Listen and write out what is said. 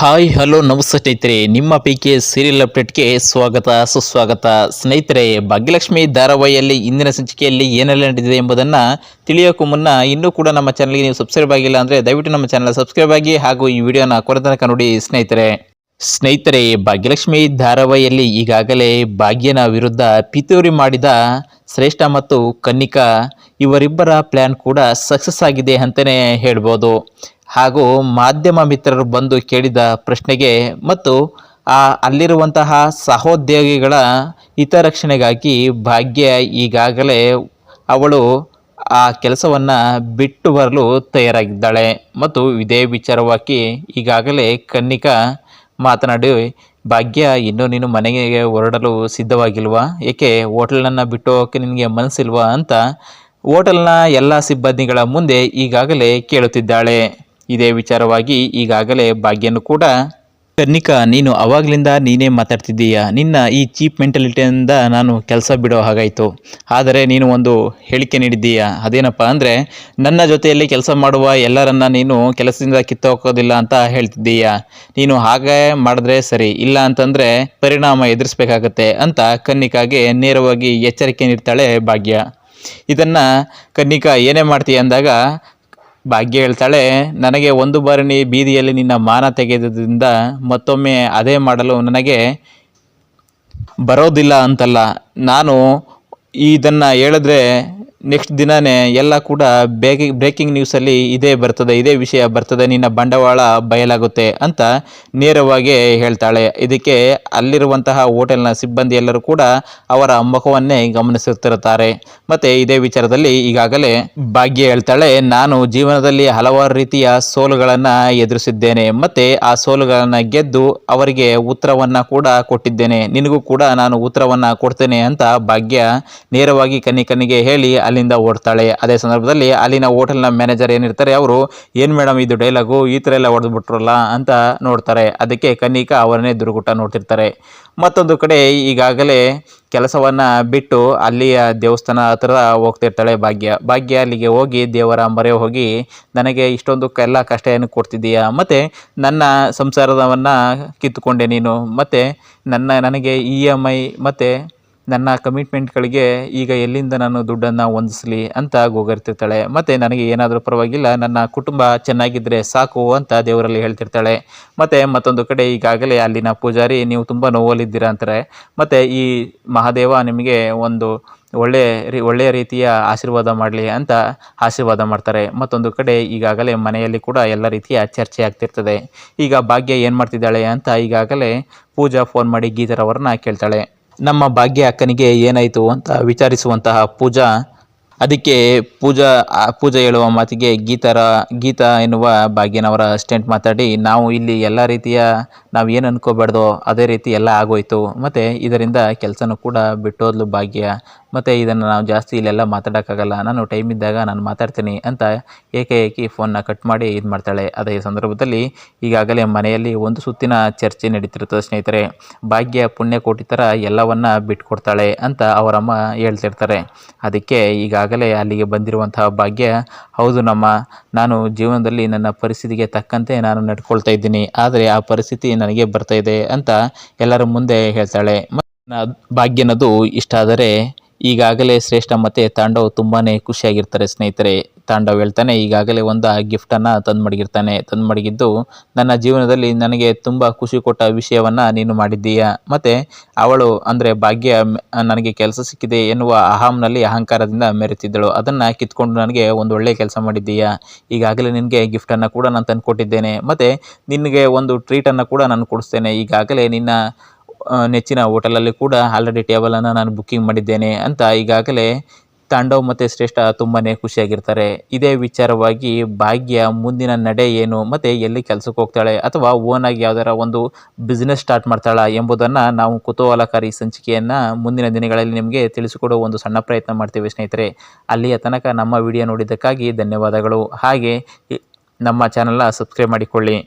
Hi, hello, ನಮಸ್ತೆ ಸ್ನೇಹಿತರೆ. ನಿಮ್ಮ ಪಿ ಕೆ ಸೀರಿಯಲ್ ಅಪ್ಡೇಟ್ಗೆ ಸ್ವಾಗತ, ಸುಸ್ವಾಗತ. ಸ್ನೇಹಿತರೆ, ಭಾಗ್ಯಲಕ್ಷ್ಮಿ ಧಾರಾವಾಹಿಯಲ್ಲಿ ಇಂದಿನ ಸಂಚಿಕೆಯಲ್ಲಿ ಏನೆಲ್ಲ ನಡೆದಿದೆ ಎಂಬುದನ್ನು ತಿಳಿಯೋಕ್ಕೂ ಮುನ್ನ ಇನ್ನೂ ಕೂಡ ನಮ್ಮ ಚಾನಲ್ಗೆ ನೀವು ಸಬ್ಸ್ಕ್ರೈಬ್ ಆಗಿಲ್ಲ ಅಂದರೆ ದಯವಿಟ್ಟು ನಮ್ಮ ಚಾನಲ್ ಸಬ್ಸ್ಕ್ರೈಬ್ ಆಗಿ ಹಾಗೂ ಈ ವಿಡಿಯೋನ ಕೊನೆ ತನಕ ನೋಡಿ ಸ್ನೇಹಿತರೆ. ಸ್ನೇಹಿತರೆ, ಭಾಗ್ಯಲಕ್ಷ್ಮಿ ಧಾರಾವಾಹಿಯಲ್ಲಿ ಈಗಾಗಲೇ ಭಾಗ್ಯನ ವಿರುದ್ಧ ಪಿತೂರಿ ಮಾಡಿದ ಶ್ರೇಷ್ಠ ಮತ್ತು ಕನ್ನಿಕಾ ಇವರಿಬ್ಬರ ಪ್ಲ್ಯಾನ್ ಕೂಡ ಸಕ್ಸಸ್ ಆಗಿದೆ ಅಂತಲೇ ಹೇಳ್ಬೋದು. ಹಾಗೂ ಮಾಧ್ಯಮ ಮಿತ್ರರು ಬಂದು ಕೇಳಿದ ಪ್ರಶ್ನೆಗೆ ಮತ್ತು ಆ ಅಲ್ಲಿರುವಂತಹ ಸಹೋದ್ಯೋಗಿಗಳ ಹಿತರಕ್ಷಣೆಗಾಗಿ ಭಾಗ್ಯ ಈಗಾಗಲೇ ಅವಳು ಆ ಕೆಲಸವನ್ನು ಬಿಟ್ಟು ಬರಲು ತಯಾರಾಗಿದ್ದಾಳೆ ಮತ್ತು ಇದೇ ವಿಚಾರವಾಗಿ ಈಗಾಗಲೇ ಕನ್ನಿಕಾ ಮಾತನಾಡಿ, ಭಾಗ್ಯ, ಇನ್ನೂ ನೀನು ಮನೆಗೆ ಹೊರಡಲು ಸಿದ್ಧವಾಗಿಲ್ವಾ? ಏಕೆ ಹೋಟೆಲನ್ನು ಬಿಟ್ಟು ಹೋಗೋಕ್ಕೆ ನಿನಗೆ ಮನಸ್ಸಿಲ್ವಾ? ಅಂತ ಹೋಟೆಲ್ನ ಎಲ್ಲ ಸಿಬ್ಬಂದಿಗಳ ಮುಂದೆ ಈಗಾಗಲೇ ಕೇಳುತ್ತಿದ್ದಾಳೆ. ಇದೇ ವಿಚಾರವಾಗಿ ಈಗಾಗಲೇ ಭಾಗ್ಯನು ಕೂಡ, ಕನ್ನಿಕಾ, ನೀನು ಅವಾಗಲಿಂದ ನೀನೇ ಮಾತಾಡ್ತಿದ್ದೀಯ? ನಿನ್ನ ಈ ಚೀಪ್ ಮೆಂಟಾಲಿಟಿಯಿಂದ ನಾನು ಕೆಲಸ ಬಿಡೋ ಹಾಗಾಯಿತು. ಆದರೆ ನೀನು ಒಂದು ಹೇಳಿಕೆ ನೀಡಿದ್ದೀಯ? ಅದೇನಪ್ಪ ಅಂದರೆ, ನನ್ನ ಜೊತೆಯಲ್ಲಿ ಕೆಲಸ ಮಾಡುವ ಎಲ್ಲರನ್ನ ನೀನು ಕೆಲಸದಿಂದ ಕಿತ್ತೋಕೋದಿಲ್ಲ ಅಂತ ಹೇಳ್ತಿದ್ದೀಯ? ನೀನು ಹಾಗೆ ಮಾಡಿದ್ರೆ ಸರಿ, ಇಲ್ಲ ಅಂತಂದರೆ ಪರಿಣಾಮ ಎದುರಿಸ್ಬೇಕಾಗತ್ತೆ ಅಂತ ಕನ್ನಿಕಾಗೆ ನೇರವಾಗಿ ಎಚ್ಚರಿಕೆ ನೀಡ್ತಾಳೆ ಭಾಗ್ಯ. ಇದನ್ನು ಕನ್ನಿಕಾ ಏನೇ ಮಾಡ್ತೀಯ ಅಂದಾಗ ಭಾಗ್ಯ ಹೇಳ್ತಾಳೆ, ನನಗೆ ಒಂದು ಬಾರಿ ಬೀದಿಯಲ್ಲಿ ನಿನ್ನ ಮಾನ ತೆಗೆದ್ರಿಂದ ಮತ್ತೊಮ್ಮೆ ಅದೇ ಮಾಡಲು ನನಗೆ ಬರೋದಿಲ್ಲ ಅಂತಲ್ಲ. ನಾನು ಇದನ್ನು ಹೇಳಿದ್ರೆ ನೆಕ್ಸ್ಟ್ ದಿನವೇ ಎಲ್ಲ ಕೂಡ ಬೇಕಿಂಗ್ ಬ್ರೇಕಿಂಗ್ ನ್ಯೂಸಲ್ಲಿ ಇದೇ ಬರ್ತದೆ, ಇದೇ ವಿಷಯ ಬರ್ತದೆ, ನಿನ್ನ ಬಂಡವಾಳ ಬಯಲಾಗುತ್ತೆ ಅಂತ ನೇರವಾಗಿ ಹೇಳ್ತಾಳೆ. ಇದಕ್ಕೆ ಅಲ್ಲಿರುವಂತಹ ಹೋಟೆಲ್ನ ಸಿಬ್ಬಂದಿ ಎಲ್ಲರೂ ಕೂಡ ಅವರ ಮುಖವನ್ನೇ ಗಮನಿಸುತ್ತಿರುತ್ತಾರೆ. ಮತ್ತು ಇದೇ ವಿಚಾರದಲ್ಲಿ ಈಗಾಗಲೇ ಭಾಗ್ಯ ಹೇಳ್ತಾಳೆ, ನಾನು ಜೀವನದಲ್ಲಿ ಹಲವಾರು ರೀತಿಯ ಸೋಲುಗಳನ್ನು ಎದುರಿಸಿದ್ದೇನೆ. ಮತ್ತು ಆ ಸೋಲುಗಳನ್ನು ಗೆದ್ದು ಅವರಿಗೆ ಉತ್ತರವನ್ನು ಕೂಡ ಕೊಟ್ಟಿದ್ದೇನೆ. ನಿನಗೂ ಕೂಡ ನಾನು ಉತ್ತರವನ್ನು ಕೊಡ್ತೇನೆ ಅಂತ ಭಾಗ್ಯ ನೇರವಾಗಿ ಕನ್ನಿಕನಿಗೆ ಹೇಳಿ ಅಲ್ಲಿಂದ ಓಡ್ತಾಳೆ. ಅದೇ ಸಂದರ್ಭದಲ್ಲಿ ಅಲ್ಲಿನ ಹೋಟೆಲ್ನ ಮ್ಯಾನೇಜರ್ ಏನಿರ್ತಾರೆ, ಅವರು, ಏನು ಮೇಡಮ್ ಇದು ಡೈಲಾಗು ಈ ಥರ ಎಲ್ಲ ಹೊಡೆದ್ಬಿಟ್ರಲ್ಲ ಅಂತ ನೋಡ್ತಾರೆ. ಅದಕ್ಕೆ ಕನ್ನಿಕಾ ಅವರನ್ನೇ ದುರುಗುಟ್ಟ ನೋಡ್ತಿರ್ತಾರೆ. ಮತ್ತೊಂದು ಕಡೆ ಈಗಾಗಲೇ ಕೆಲಸವನ್ನು ಬಿಟ್ಟು ಅಲ್ಲಿಯ ದೇವಸ್ಥಾನ ಹತ್ರ ಹೋಗ್ತಿರ್ತಾಳೆ ಭಾಗ್ಯ. ಭಾಗ್ಯ ಅಲ್ಲಿಗೆ ಹೋಗಿ ದೇವರ ಮೊರೆ ಹೋಗಿ, ನನಗೆ ಇಷ್ಟೊಂದು ಎಲ್ಲ ಕಷ್ಟ ಏನು ಕೊಡ್ತಿದ್ದೀಯಾ? ಮತ್ತು ನನ್ನ ಸಂಸಾರವನ್ನು ಕಿತ್ತುಕೊಂಡೆ ನೀನು. ಮತ್ತು ನನ್ನ, ನನಗೆ ಇ ಎಂ ಐ, ಮತ್ತು ನನ್ನ ಕಮಿಟ್ಮೆಂಟ್ಗಳಿಗೆ ಈಗ ಎಲ್ಲಿಂದ ನಾನು ದುಡ್ಡನ್ನು ಹೊಂದಿಸ್ಲಿ ಅಂತ ಗೋಗರ್ತಿರ್ತಾಳೆ. ಮತ್ತು ನನಗೆ ಏನಾದರೂ ಪರವಾಗಿಲ್ಲ, ನನ್ನ ಕುಟುಂಬ ಚೆನ್ನಾಗಿದ್ದರೆ ಸಾಕು ಅಂತ ದೇವರಲ್ಲಿ ಹೇಳ್ತಿರ್ತಾಳೆ. ಮತ್ತು ಮತ್ತೊಂದು ಕಡೆ ಈಗಾಗಲೇ ಅಲ್ಲಿನ ಪೂಜಾರಿ, ನೀವು ತುಂಬ ನೋವಲ್ಲಿದ್ದೀರಾ ಅಂತಾರೆ. ಮತ್ತು ಈ ಮಹಾದೇವ ನಿಮಗೆ ಒಂದು ಒಳ್ಳೆ ರೀ, ಒಳ್ಳೆಯ ರೀತಿಯ ಆಶೀರ್ವಾದ ಮಾಡಲಿ ಅಂತ ಆಶೀರ್ವಾದ ಮಾಡ್ತಾರೆ. ಮತ್ತೊಂದು ಕಡೆ ಈಗಾಗಲೇ ಮನೆಯಲ್ಲಿ ಕೂಡ ಎಲ್ಲ ರೀತಿಯ ಚರ್ಚೆ ಆಗ್ತಿರ್ತದೆ. ಈಗ ಭಾಗ್ಯ ಏನು ಮಾಡ್ತಿದ್ದಾಳೆ ಅಂತ ಈಗಾಗಲೇ ಪೂಜಾ ಫೋನ್ ಮಾಡಿ ಗೀತರವ್ರನ್ನ ಕೇಳ್ತಾಳೆ. ನಮ್ಮ ಭಾಗ್ಯ ಅಕ್ಕನಿಗೆ ಏನಾಯಿತು ಅಂತ ವಿಚಾರಿಸುವಂತಹ ಪೂಜಾ, ಅದಕ್ಕೆ ಪೂಜಾ ಪೂಜಾ ಹೇಳುವ ಮಾತಿಗೆ ಗೀತಾರ, ಗೀತಾ ಎನ್ನುವ ಭಾಗ್ಯನವರ ಅಸ್ಟೆಂಟ್ ಮಾತಾಡಿ, ನಾವು ಇಲ್ಲಿ ಎಲ್ಲ ರೀತಿಯ ನಾವು ಏನು ಅನ್ಕೋಬಾರ್ದೋ ಅದೇ ರೀತಿ ಎಲ್ಲ ಆಗೋಯ್ತು. ಮತ್ತು ಇದರಿಂದ ಕೆಲಸನೂ ಕೂಡ ಬಿಟ್ಟೋದ್ಲು ಭಾಗ್ಯ. ಮತ್ತು ಇದನ್ನು ನಾವು ಜಾಸ್ತಿ ಇಲ್ಲೆಲ್ಲ ಮಾತಾಡೋಕ್ಕಾಗಲ್ಲ. ನಾನು ಟೈಮ್ ಇದ್ದಾಗ ನಾನು ಮಾತಾಡ್ತೀನಿ ಅಂತ ಏಕಾಏಕಿ ಫೋನ್ನ ಕಟ್ ಮಾಡಿ ಇದು ಮಾಡ್ತಾಳೆ. ಅದೇ ಸಂದರ್ಭದಲ್ಲಿ ಈಗಾಗಲೇ ಮನೆಯಲ್ಲಿ ಒಂದು ಸುತ್ತಿನ ಚರ್ಚೆ ನಡೀತಿರ್ತದೆ ಸ್ನೇಹಿತರೆ. ಭಾಗ್ಯ ಪುಣ್ಯಕೋಟಿ ಥರ ಎಲ್ಲವನ್ನ ಬಿಟ್ಕೊಡ್ತಾಳೆ ಅಂತ ಅವರಮ್ಮ ಹೇಳ್ತಿರ್ತಾರೆ. ಅದಕ್ಕೆ ಈಗಾಗಲೇ ಅಲ್ಲಿಗೆ ಬಂದಿರುವಂತಹ ಭಾಗ್ಯ, ಹೌದು ನಮ್ಮ, ನಾನು ಜೀವನದಲ್ಲಿ ನನ್ನ ಪರಿಸ್ಥಿತಿಗೆ ತಕ್ಕಂತೆ ನಾನು ನಡ್ಕೊಳ್ತಾ ಇದ್ದೀನಿ. ಆದರೆ ಆ ಪರಿಸ್ಥಿತಿ ನನಗೆ ಬರ್ತಾ ಇದೆ ಅಂತ ಎಲ್ಲರ ಮುಂದೆ ಹೇಳ್ತಾಳೆ. ಭಾಗ್ಯನದು ಇಷ್ಟ ಆದರೆ ಈಗಾಗಲೇ ಶ್ರೇಷ್ಠ ಮತ್ತು ತಾಂಡವ್ ತುಂಬಾ ಖುಷಿಯಾಗಿರ್ತಾರೆ ಸ್ನೇಹಿತರೆ. ತಾಂಡವ್ ಹೇಳ್ತಾನೆ, ಈಗಾಗಲೇ ಒಂದು ಗಿಫ್ಟನ್ನು ತಂದು ಮಡಗಿರ್ತಾನೆ. ತಂದು ಮಡಗಿದ್ದು, ನನ್ನ ಜೀವನದಲ್ಲಿ ನನಗೆ ತುಂಬ ಖುಷಿ ಕೊಟ್ಟ ವಿಷಯವನ್ನು ನೀನು ಮಾಡಿದ್ದೀಯ? ಮತ್ತು, ಅವಳು ಅಂದರೆ ಭಾಗ್ಯ ನನಗೆ ಕೆಲಸ ಸಿಕ್ಕಿದೆ ಎನ್ನುವ ಅಹಂನಲ್ಲಿ ಅಹಂಕಾರದಿಂದ ಮೆರೆತಿದ್ದಳು. ಅದನ್ನು ಕಿತ್ಕೊಂಡು ನನಗೆ ಒಂದು ಒಳ್ಳೆಯ ಕೆಲಸ ಮಾಡಿದ್ದೀಯ? ಈಗಾಗಲೇ ನಿನಗೆ ಗಿಫ್ಟನ್ನು ಕೂಡ ನಾನು ತಂದು ಕೊಟ್ಟಿದ್ದೇನೆ ಮತ್ತು, ನಿನಗೆ ಒಂದು ಟ್ರೀಟನ್ನು ಕೂಡ ನಾನು ಕೊಡಿಸ್ತೇನೆ. ಈಗಾಗಲೇ ನಿನ್ನ ನೆಚ್ಚಿನ ಹೋಟೆಲಲ್ಲಿ ಕೂಡ ಆಲ್ರೆಡಿ ಟೇಬಲನ್ನು ನಾನು ಬುಕ್ಕಿಂಗ್ ಮಾಡಿದ್ದೇನೆ ಅಂತ ಈಗಾಗಲೇ ತಾಂಡವ್ ಮತ್ತು ಶ್ರೇಷ್ಠ ತುಂಬಾ ಖುಷಿಯಾಗಿರ್ತಾರೆ. ಇದೇ ವಿಚಾರವಾಗಿ ಭಾಗ್ಯ ಮುಂದಿನ ನಡೆ ಏನು, ಮತ್ತು ಎಲ್ಲಿ ಕೆಲಸಕ್ಕೆ ಹೋಗ್ತಾಳೆ, ಅಥವಾ ಓನಾಗಿ ಯಾವುದಾರ ಒಂದು ಬಿಸ್ನೆಸ್ ಸ್ಟಾರ್ಟ್ ಮಾಡ್ತಾಳಾ ಎಂಬುದನ್ನು ನಾವು ಕುತೂಹಲಕಾರಿ ಸಂಚಿಕೆಯನ್ನು ಮುಂದಿನ ದಿನಗಳಲ್ಲಿ ನಿಮಗೆ ತಿಳಿಸಿಕೊಡುವ ಒಂದು ಸಣ್ಣ ಪ್ರಯತ್ನ ಮಾಡ್ತೀವಿ ಸ್ನೇಹಿತರೆ. ಅಲ್ಲಿಯ ತನಕ ನಮ್ಮ ವಿಡಿಯೋ ನೋಡಿದ್ದಕ್ಕಾಗಿ ಧನ್ಯವಾದಗಳು. ಹಾಗೆ ನಮ್ಮ ಚಾನಲ್ನ ಸಬ್ಸ್ಕ್ರೈಬ್ ಮಾಡಿಕೊಳ್ಳಿ.